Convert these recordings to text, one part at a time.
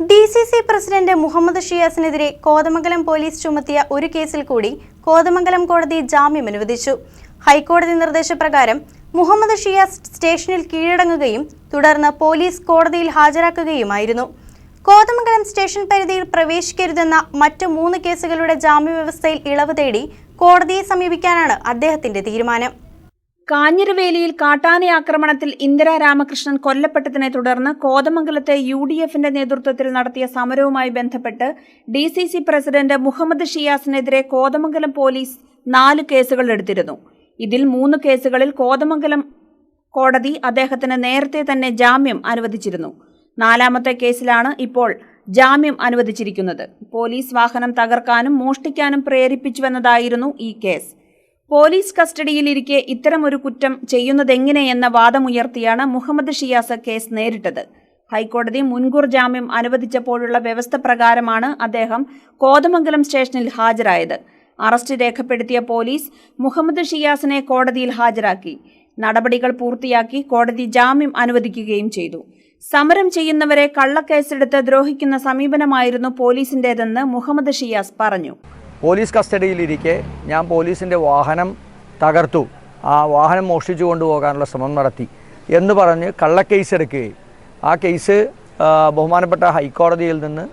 D C C president Muhammad ഷിയാസിനെതിരെ Kothamangalam police ചുമത്തിയ ഒരു കേസിൽ കൂടി കോതമംഗലം കോടതി ജാമ്യം അനുവദിച്ചു. ഹൈക്കോടതി നിർദ്ദേശപ്രകാരം മുഹമ്മദ് ഷിയാസ് സ്റ്റേഷനിൽ കീഴടങ്ങുകയും തുടർന്ന് പോലീസ് കോടതിയിൽ ഹാജരാക്കുകയുമായിരുന്നു. കോതമംഗലം സ്റ്റേഷൻ പരിധിയിൽ പ്രവേശിക്കരുതെന്ന മറ്റ് മൂന്ന് കേസുകളുടെ ജാമ്യവ്യവസ്ഥയിൽ ഇളവ് തേടി കോടതിയെ സമീപിക്കാനാണ് അദ്ദേഹത്തിന്റെ തീരുമാനം. കാഞ്ഞിരവേലിയിൽ കാട്ടാന ആക്രമണത്തിൽ ഇന്ദിര രാമകൃഷ്ണൻ കൊല്ലപ്പെട്ടതിനെ തുടർന്ന് കോതമംഗലത്തെ യു ഡി എഫിന്റെ നേതൃത്വത്തിൽ നടത്തിയ സമരവുമായി ബന്ധപ്പെട്ട് D C C president Muhammad ഷിയാസിനെതിരെ Kothamangalam police നാല് കേസുകൾ എടുത്തിരുന്നു. ഇതിൽ മൂന്ന് കേസുകളിൽ കോതമംഗലം കോടതി അദ്ദേഹത്തിന് നേരത്തെ തന്നെ ജാമ്യം അനുവദിച്ചിരുന്നു. നാലാമത്തെ കേസിലാണ് ഇപ്പോൾ ജാമ്യം അനുവദിച്ചിരിക്കുന്നത്. പോലീസ് വാഹനം തകർക്കാനും മോഷ്ടിക്കാനും പ്രേരിപ്പിച്ചുവെന്നതായിരുന്നു ഈ കേസ്. പോലീസ് കസ്റ്റഡിയിലിരിക്കെ ഇത്തരമൊരു കുറ്റം ചെയ്യുന്നതെങ്ങനെയെന്ന വാദമുയർത്തിയാണ് മുഹമ്മദ് ഷിയാസ് കേസ് നേരിട്ടത്. ഹൈക്കോടതി മുൻകൂർ ജാമ്യം അനുവദിച്ചപ്പോഴുള്ള വ്യവസ്ഥ പ്രകാരമാണ് അദ്ദേഹം കോതമംഗലം സ്റ്റേഷനിൽ ഹാജരായത്. അറസ്റ്റ് രേഖപ്പെടുത്തിയ പോലീസ് മുഹമ്മദ് ഷിയാസിനെ കോടതിയിൽ ഹാജരാക്കി. നടപടികൾ പൂർത്തിയാക്കി കോടതി ജാമ്യം അനുവദിക്കുകയും ചെയ്തു. സമരം ചെയ്യുന്നവരെ കള്ളക്കേസെടുത്ത് ദ്രോഹിക്കുന്ന സമീപനമായിരുന്നു പോലീസിന്റേതെന്ന് മുഹമ്മദ് ഷിയാസ് പറഞ്ഞു. പോലീസ് കസ്റ്റഡിയിലിരിക്കെ ഞാൻ പോലീസിന്റെ വാഹനം തകർത്തു. ആ വാഹനം മോഷ്ടിച്ചു കൊണ്ടുപോകാനുള്ള ശ്രമം നടത്തി എന്ന് പറഞ്ഞ് കള്ളക്കേസ് എടുക്കുകയും ആ കേസ് ബഹുമാനപ്പെട്ട ഹൈക്കോടതിയിൽ നിന്ന്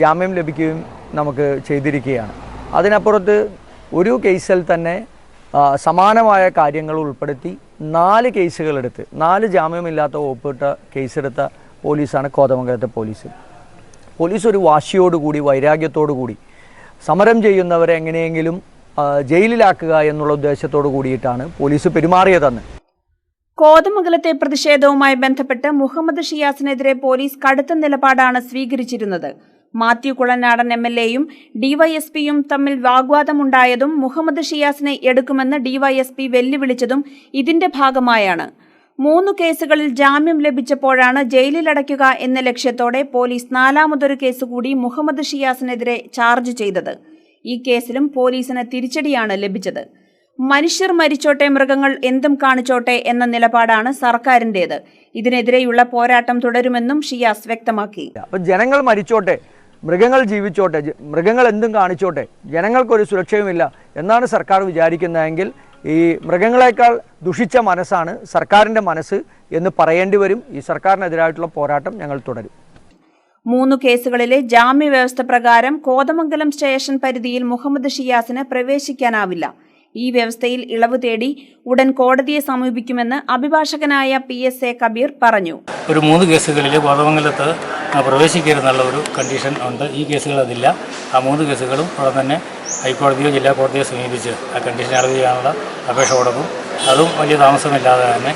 ജാമ്യം ലഭിക്കുകയും നമുക്ക് ചെയ്തിരിക്കുകയാണ്. അതിനപ്പുറത്ത് ഒരു കേസിൽ തന്നെ സമാനമായ കാര്യങ്ങൾ ഉൾപ്പെടുത്തി നാല് കേസുകളെടുത്ത് നാല് ജാമ്യമില്ലാത്ത ഒപ്പിട്ട കേസെടുത്ത പോലീസാണ് കോതമംഗലത്തെ പോലീസ്. പോലീസ് ഒരു വാശിയോടുകൂടി വൈരാഗ്യത്തോടു കൂടി സമരം ചെയ്യുന്നവരെ എങ്ങനെയെങ്കിലും ജയിലിലാക്കുക എന്നുള്ള ഉദ്ദേശത്തോടു കൂടിയിട്ടാണ് പോലീസ് പെരുമാറിയതെന്ന്. കോതമംഗലത്തെ പ്രതിഷേധവുമായി ബന്ധപ്പെട്ട് മുഹമ്മദ് ഷിയാസിനെതിരെ പോലീസ് കടുത്ത നിലപാടാണ് സ്വീകരിച്ചിരുന്നത്. മാത്യു കുളനാടൻ എം എൽ എയും ഡിവൈഎസ്പിയും തമ്മിൽ വാഗ്വാദമുണ്ടായതും മുഹമ്മദ് ഷിയാസിനെ എടുക്കുമെന്ന് ഡിവൈഎസ്പി വെല്ലുവിളിച്ചതും ഇതിന്റെ ഭാഗമായാണ്. മൂന്ന് കേസുകളിൽ ജാമ്യം ലഭിച്ചപ്പോഴാണ് ജയിലിലടയ്ക്കുക എന്ന ലക്ഷ്യത്തോടെ പോലീസ് നാലാമതൊരു കേസ് കൂടി മുഹമ്മദ് ഷിയാസിനെതിരെ ചാർജ് ചെയ്തത്. ഈ കേസിലും പോലീസിന് തിരിച്ചടിയാണ് ലഭിച്ചത്. മനുഷ്യർ മരിച്ചോട്ടെ മൃഗങ്ങൾ എന്തും കാണിച്ചോട്ടെ എന്ന നിലപാടാണ് സർക്കാരിന്റെത് ഇതിനെതിരെയുള്ള പോരാട്ടം തുടരുമെന്നും ഷിയാസ് വ്യക്തമാക്കി. ജനങ്ങൾ മരിച്ചോട്ടെ മൃഗങ്ങൾ ജീവിച്ചോട്ടെ മൃഗങ്ങൾ എന്തും കാണിച്ചോട്ടെ ജനങ്ങൾക്കൊരു സുരക്ഷയുമില്ല എന്നാണ് സർക്കാർ വിചാരിക്കുന്നതെങ്കിൽ ഈ മൃഗങ്ങളെക്കാൾ ദുഷിച്ച മനസ്സാണ് സർക്കാരിന്റെ മനസ്സ് എന്ന് പറയേണ്ടി വരും. ഈ സർക്കാരിനെതിരായിട്ടുള്ള പോരാട്ടം ഞങ്ങൾ തുടരും. മൂന്ന് കേസുകളിലെ ജാമ്യ വ്യവസ്ഥ പ്രകാരം കോതമംഗലം സ്റ്റേഷൻ പരിധിയിൽ മുഹമ്മദ് ഷിയാസിന് പ്രവേശിക്കാനാവില്ല. ഈ വ്യവസ്ഥയിൽ ഇളവ് തേടി ഉടൻ കോടതിയെ സമീപിക്കുമെന്ന് അഭിഭാഷകനായ പി എസ് എ കബീർ പറഞ്ഞു. ഒരു മൂന്ന് കേസുകളിൽ കോതമംഗലത്ത് പ്രവേശിക്കരുതെന്നുള്ള ഒരു കണ്ടീഷൻ ഉണ്ട്. ഈ കേസുകൾ അതില്ല. ആ മൂന്ന് കേസുകളും ഉടൻ തന്നെ ഹൈക്കോടതിയോ ജില്ലാ കോടതിയോ സമീപിച്ച് ആ കണ്ടീഷൻ ഇളവ് ചെയ്യാനുള്ള അപേക്ഷ കൊടുക്കും. അതും വലിയ താമസമില്ലാതെ തന്നെ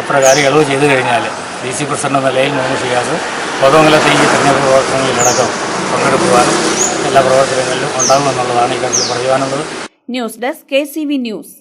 അപ്രകാരം ഇളവ് ചെയ്തു കഴിഞ്ഞാൽ ഡി സി പ്രസിഡന്റ് നിലയിൽ മൂന്ന് ഷിയാസ് കോതമംഗലത്തെ ഈ തെരഞ്ഞെടുപ്പ് പ്രവർത്തനങ്ങളിലടക്കം പങ്കെടുക്കുവാനും എല്ലാ പ്രവർത്തനങ്ങളിലും ഉണ്ടാകുമെന്നുള്ളതാണ് ഈ കാര്യത്തിൽ പറയുവാനുള്ളത്. news desk K C V news